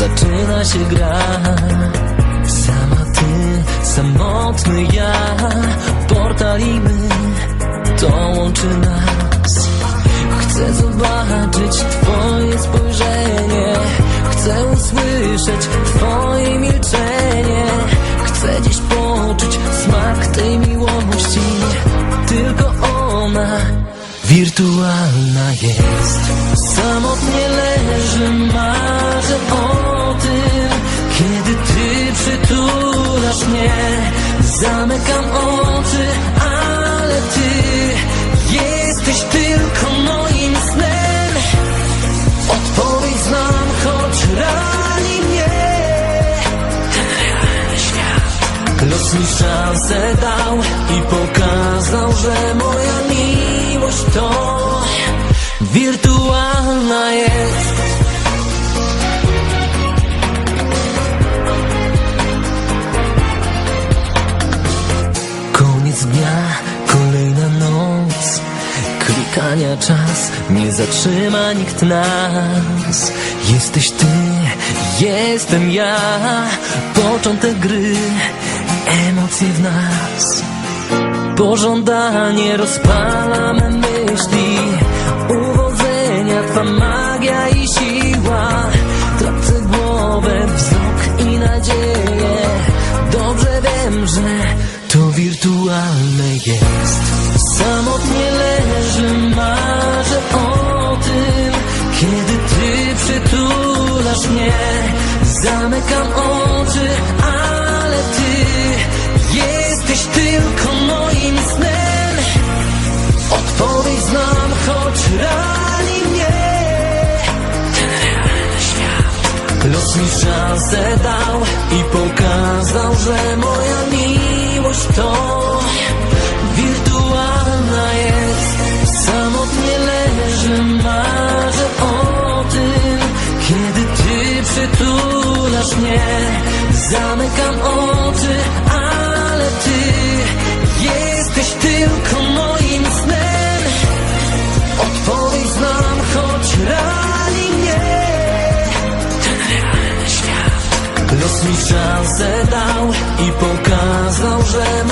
zaczyna się gra Sama samotny ja Portal i my, to łączy nas. Chcę zobaczyć twoje spojrzenie Chcę usłyszeć twoje milczenie. Chcę dziś poczuć smak tej miłości Tylko ona wirtualna jest. Samotnie leży, marzę o Zamykam oczy, ale ty Jesteś tylko moim snem Odpowiedź znam, choć rani mnie Los mi szansę dał i pokazał, że moja miłość to wirtualna jest. Czas, nie zatrzyma nikt nas. Jesteś ty, jestem ja. Początek gry, emocje w nas. Pożądanie rozpala me myśli. Uwodzenia, twa magia i siła. Tracę głowę, wzrok i nadzieję. Dobrze wiem, że to wirtualne jest. Samotnie leży, Zamykam oczy, ale ty jesteś tylko moim snem. Odpowiedź znam, choć rani mnie. Ten realny świat. Los mi szansę dał i pokazał, że moja miłość to mnie. Zamykam oczy, ale ty jesteś tylko moim snem. Odpowiedź znam, choć rani mnie ten realny świat. Los mi szansę dał i pokazał, że